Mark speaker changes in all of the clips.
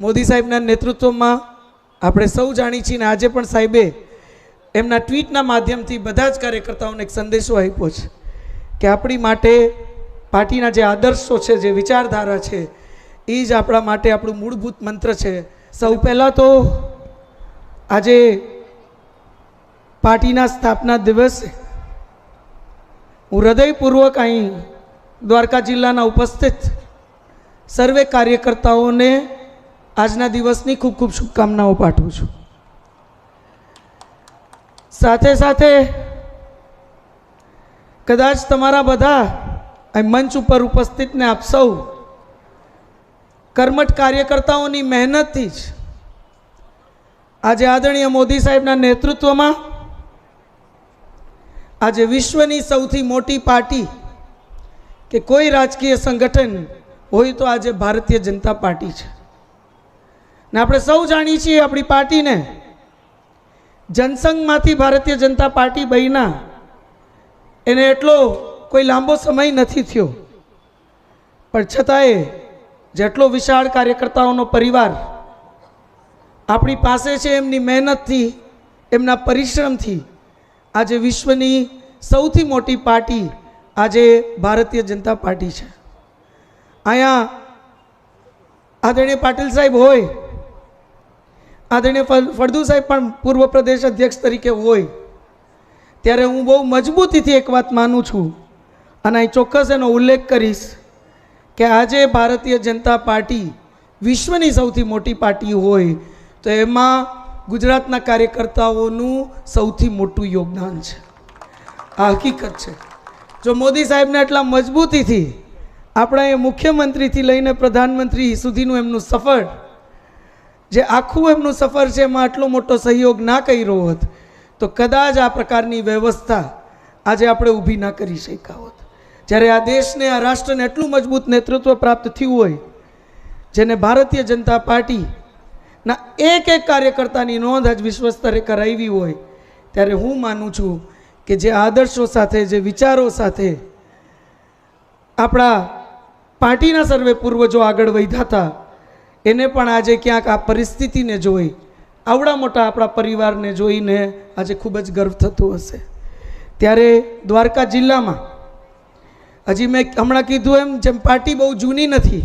Speaker 1: મોદી સાહેબના નેતૃત્વમાં આપણે સૌ જાણી છીએ ને આજે પણ સાહેબે એમના ટ્વીટના માધ્યમથી બધા જ કાર્યકર્તાઓને એક સંદેશો આપ્યો છે કે આપણી માટે પાર્ટીના જે આદર્શો છે, જે વિચારધારા છે, એ જ આપણા માટે આપણું મૂળભૂત મંત્ર છે. સૌ પહેલાં તો આજે પાર્ટીના સ્થાપના દિવસે હું હૃદયપૂર્વક અહીં દ્વારકા જિલ્લાના ઉપસ્થિત સર્વે કાર્યકર્તાઓને આજના દિવસની ખૂબ ખૂબ શુભકામનાઓ પાઠવું છું. સાથે સાથે કદાચ તમારા બધા મંચ ઉપર ઉપસ્થિતને આપ સૌ કર્મઠ કાર્યકર્તાઓની મહેનતથી જ આજે આદરણીય મોદી સાહેબના નેતૃત્વમાં આજે વિશ્વની સૌથી મોટી પાર્ટી કે કોઈ રાજકીય સંગઠન હોય તો આજે ભારતીય જનતા પાર્ટી છે. ને આપણે સૌ જાણીએ છીએ આપણી પાર્ટીને. જનસંઘમાંથી ભારતીય જનતા પાર્ટી બહીના એને એટલો કોઈ લાંબો સમય નથી થયો. પણ છતાંય જેટલો વિશાળ કાર્યકર્તાઓનો પરિવાર આપણી પાસે છે એમની મહેનતથી, એમના પરિશ્રમથી, આજે વિશ્વની સૌથી મોટી પાર્ટી આજે ભારતીય જનતા પાર્ટી છે. અહીંયા આદરણીય પાટીલ સાહેબ હોય આદરણીય ફળ- ફળદુ સાહેબ પણ પૂર્વ પ્રદેશ અધ્યક્ષ તરીકે હોય. ત્યારે હું બહુ મજબૂતીથી એક વાત માનું છું અને અહીં ચોક્કસ એનો ઉલ્લેખ કરીશ કે આજે ભારતીય જનતા પાર્ટી વિશ્વની સૌથી મોટી પાર્ટી હોય તો એમાં ગુજરાતના કાર્યકર્તાઓનું સૌથી મોટું યોગદાન છે. આ હકીકત છે. જો મોદી સાહેબને આટલા મજબૂતીથી આપણા એ મુખ્યમંત્રીથી લઈને પ્રધાનમંત્રી સુધીનું એમનું સફર જે આખું એમનું સફર છે એમાં આટલો મોટો સહયોગ ના કર્યો હોત, તો કદાચ આ પ્રકારની વ્યવસ્થા આજે આપણે ઊભી ના કરી શક્યા હોત. જ્યારે આ દેશને, આ રાષ્ટ્રને એટલું મજબૂત નેતૃત્વ પ્રાપ્ત થયું હોય, જેને ભારતીય જનતા પાર્ટીના એક એક કાર્યકર્તાની નોંધ આજ વિશ્વ સ્તરે કરાવી હોય, ત્યારે હું માનું છું કે જે આદર્શો સાથે, જે વિચારો સાથે આપણા પાર્ટીના સર્વે પૂર્વજો આગળ વધ્યા હતા એને પણ આજે ક્યાંક આ પરિસ્થિતિને જોઈ, આવડા મોટા આપણા પરિવારને જોઈને આજે ખૂબ જ ગર્વ થતો હશે. ત્યારે દ્વારકા જિલ્લામાં, હજી મેં હમણાં કીધું એમ, જેમ પાર્ટી બહુ જૂની નથી,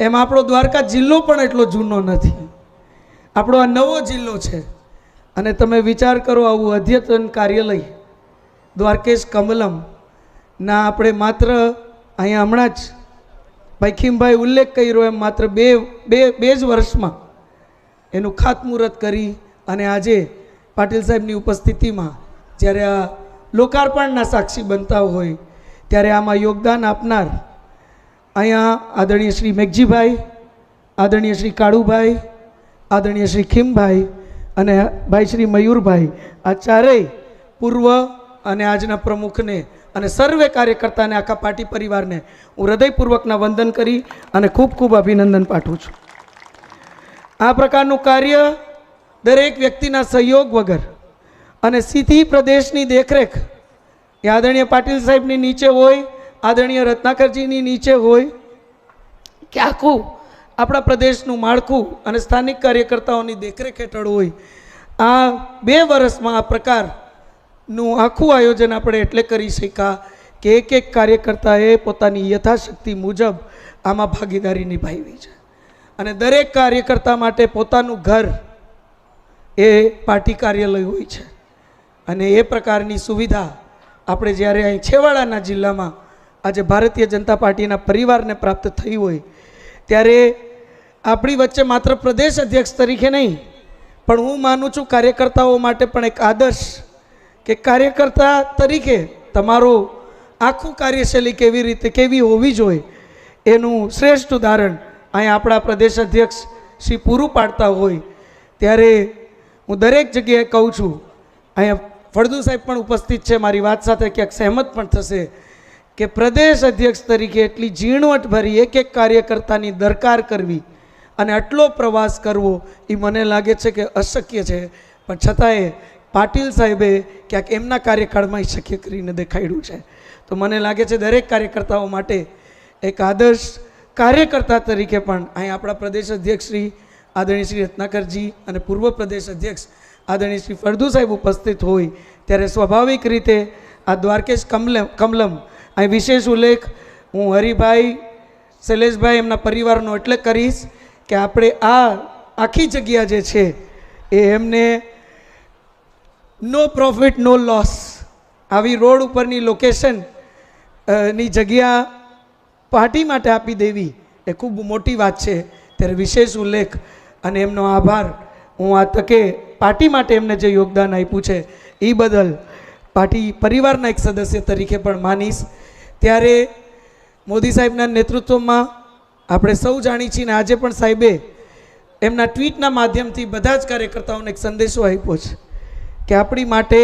Speaker 1: એમ આપણો દ્વારકા જિલ્લો પણ એટલો જૂનો નથી. આપણો આ નવો જિલ્લો છે. અને તમે વિચાર કરો આવું અધ્યતન કાર્યાલય, દ્વારકેશ કમલમ, ના આપણે માત્ર અહીંયા હમણાં જ ભાઈ ખીમભાઈ ઉલ્લેખ કર્યો એમ માત્ર બે બે બે જ વર્ષમાં એનું ખાતમુહૂર્ત કરી અને આજે પાટીલ સાહેબની ઉપસ્થિતિમાં જ્યારે આ લોકાર્પણના સાક્ષી બનતા હોય ત્યારે આમાં યોગદાન આપનાર અહીંયા આદરણીય શ્રી મેઘજીભાઈ, આદરણીય શ્રી કાળુભાઈ, આદરણીય શ્રી ખીમભાઈ અને ભાઈ શ્રી મયુરભાઈ આ ચારેય પૂર્વ અને આજના પ્રમુખને અને સર્વે કાર્યકર્તાને, આખા પાર્ટી પરિવારને હું હૃદયપૂર્વકના વંદન કરી અને ખૂબ ખૂબ અભિનંદન પાઠવું છું. આ પ્રકારનું કાર્ય દરેક વ્યક્તિના સહયોગ વગર અને સીધી પ્રદેશની દેખરેખ, એ આદરણીય પાટીલ સાહેબની નીચે હોય, આદરણીય રત્નાકરજીની નીચે હોય, કે આખું આપણા પ્રદેશનું માળખું અને સ્થાનિક કાર્યકર્તાઓની દેખરેખ હેઠળ હોય, આ બે વર્ષમાં આ પ્રકારનું આખું આયોજન આપણે એટલે કરી શક્યા કે એક એક કાર્યકર્તાએ પોતાની યથાશક્તિ મુજબ આમાં ભાગીદારી નિભાવી છે. અને દરેક કાર્યકર્તા માટે પોતાનું ઘર એ પાર્ટી કાર્યાલય હોય છે. અને એ પ્રકારની સુવિધા આપણે જ્યારે અહીં છેવાડાના જિલ્લામાં આજે ભારતીય જનતા પાર્ટીના પરિવારને પ્રાપ્ત થઈ હોય, ત્યારે આપણી વચ્ચે માત્ર પ્રદેશ અધ્યક્ષ તરીકે નહીં, પણ હું માનું છું કાર્યકર્તાઓ માટે પણ એક આદર્શ કે કાર્યકર્તા તરીકે તમારું આખું કાર્યશૈલી કેવી રીતે, કેવી હોવી જોઈએ, એનું શ્રેષ્ઠ ઉદાહરણ અહીં આપણા પ્રદેશ અધ્યક્ષ શ્રી પૂરું પાડતા હોય. ત્યારે હું દરેક જગ્યાએ કહું છું, અહીંયા ફળદુ સાહેબ પણ ઉપસ્થિત છે, મારી વાત સાથે ક્યાંક સહેમત પણ થશે કે પ્રદેશ અધ્યક્ષ તરીકે એટલી ઝીણવટભરી એક એક કાર્યકર્તાની દરકાર કરવી અને આટલો પ્રવાસ કરવો એ મને લાગે છે કે અશક્ય છે. પણ છતાંય પાટીલ સાહેબે ક્યાંક એમના કાર્યકાળમાં શક્ય કરીને દેખાડ્યું છે. તો મને લાગે છે દરેક કાર્યકર્તાઓ માટે એક આદર્શ કાર્યકર્તા તરીકે પણ અહીં આપણા પ્રદેશ અધ્યક્ષ શ્રી આદરણીય શ્રી રત્નાકરજી અને પૂર્વ પ્રદેશ અધ્યક્ષ આદરણીય શ્રી ફળદુ સાહેબ ઉપસ્થિત હોય ત્યારે સ્વાભાવિક રીતે આ દ્વારકેશ કમલમ કમલમ, અહીં વિશેષ ઉલ્લેખ હું હરિભાઈ, શૈલેષભાઈ એમના પરિવારનો એટલે કરીશ કે આપણે આ આખી જગ્યા જે છે એ એમને નો પ્રોફિટ નો લોસ આવી રોડ ઉપરની લોકેશનની જગ્યા પાર્ટી માટે આપી દેવી એ ખૂબ મોટી વાત છે. ત્યારે વિશેષ ઉલ્લેખ અને એમનો આભાર. હું આ તકે પાર્ટી માટે એમને જે યોગદાન આપ્યું છે, એ બદલ પાર્ટી પરિવારના એક સદસ્ય તરીકે પણ માનીશ. ત્યારે મોદી સાહેબના નેતૃત્વમાં આપણે સૌ જાણી છીએ ને આજે પણ સાહેબે એમના ટ્વીટના માધ્યમથી બધા જ કાર્યકર્તાઓને એક સંદેશો આપ્યો છે. કે આપણી માટે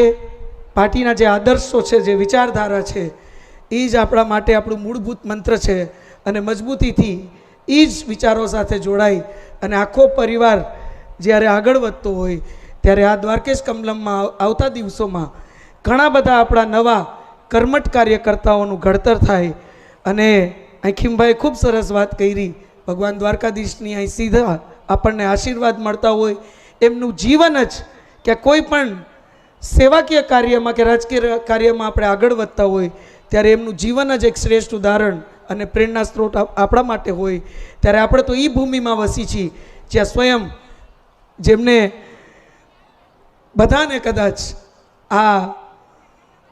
Speaker 1: પાર્ટીના જે આદર્શો છે, જે વિચારધારા છે એ જ આપણા માટે આપણું મૂળભૂત મંત્ર છે અને મજબૂતીથી એ જ વિચારો સાથે જોડાઈ અને આખો પરિવાર જ્યારે આગળ વધતો હોય, ત્યારે આ દ્વારકેશ કમલમમાં આવતા દિવસોમાં ઘણા બધા આપણા નવા કર્મઠ કાર્યકર્તાઓનું ઘડતર થાય અને અખીમભાઈ ખૂબ સરસ વાત કરી, ભગવાન દ્વારકાધીશની અહીં સીધા આપણને આશીર્વાદ મળતા હોય, એમનું જીવન જ કે કોઈ પણ સેવાકીય કાર્યમાં કે રાજકીય કાર્યમાં આપણે આગળ વધતા હોય, ત્યારે એમનું જીવન જ એક શ્રેષ્ઠ ઉદાહરણ અને પ્રેરણા સ્ત્રોત આપણા માટે હોય. ત્યારે આપણે તો એ ભૂમિમાં વસી છીએ, જ્યાં સ્વયં જેમને બધાને કદાચ આ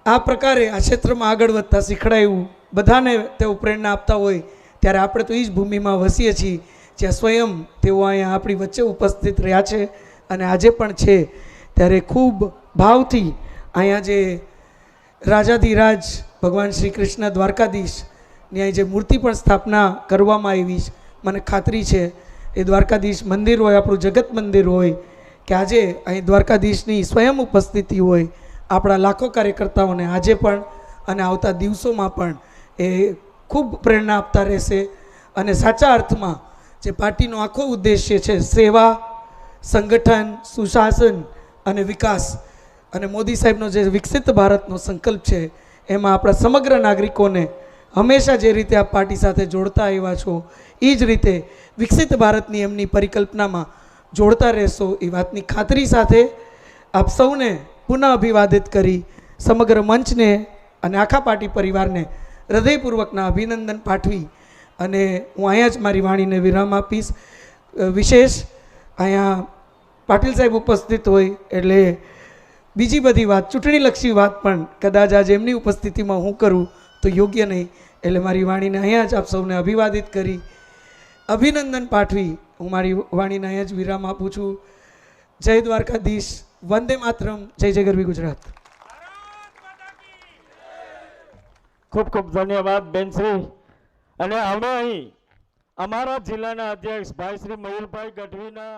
Speaker 1: આ પ્રકારે આ ક્ષેત્રમાં આગળ વધતા શીખડાયું, બધાને તેઓ પ્રેરણા આપતા હોય, ત્યારે આપણે તો એ જ ભૂમિમાં વસીએ છીએ, જ્યાં સ્વયં તેઓ અહીંયા આપણી વચ્ચે ઉપસ્થિત રહ્યા છે અને આજે પણ છે. ત્યારે ખૂબ ભાવથી અહીંયા જે રાજાધિરાજ ભગવાન શ્રી કૃષ્ણ દ્વારકાધીશની અહીં જે મૂર્તિ પણ સ્થાપના કરવામાં આવી છે, મને ખાતરી છે, એ દ્વારકાધીશ મંદિર હોય, આપણું જગત મંદિર હોય, કે આજે અહીં દ્વારકાધીશની સ્વયં ઉપસ્થિતિ હોય, આપણા લાખો કાર્યકર્તાઓને આજે પણ અને આવતા દિવસોમાં પણ એ ખૂબ પ્રેરણા આપતા રહેશે અને સાચા અર્થમાં જે પાર્ટીનો આખો ઉદ્દેશ્ય છે સેવા, સંગઠન, સુશાસન અને વિકાસ અને મોદી સાહેબનો જે વિકસિત ભારતનો સંકલ્પ છે, એમાં આપણા સમગ્ર નાગરિકોને હંમેશા જે રીતે આ પાર્ટી સાથે જોડતા આવ્યા છો એ જ રીતે વિકસિત ભારતની એમની પરિકલ્પનામાં જોડતા રહેશો એ વાતની ખાતરી સાથે આપ સૌને પુનઃ અભિવાદિત કરી સમગ્ર મંચને અને આખા પાર્ટી પરિવારને હૃદયપૂર્વકના અભિનંદન પાઠવી અને હું અહીંયા જ મારી વાણીને વિરામ આપીશ. વિશેષ અહીંયા પાટીલ સાહેબ ઉપસ્થિત હોય એટલે બીજી બધી વાત, ચૂંટણીલક્ષી વાત પણ કદાચ આજે એમની ઉપસ્થિતિમાં હું કરું તો યોગ્ય નહીં. એટલે મારી વાણીને અહીંયા જ આપ સૌને અભિવાદિત કરી. અભિનંદન પાઠવી. હું મારી વાણીને અહીંયા જ વિરામ આપું છું. જય દ્વારકાધીશ. વંદે માતરમ. જય જય ગરવી ગુજરાત.
Speaker 2: ખૂબ ખૂબ ધન્યવાદ બેનશ્રી અને અમે અહીં અમારા જિલ્લાના અધ્યક્ષ ભાઈ શ્રી મયુરભાઈ ગઢવીના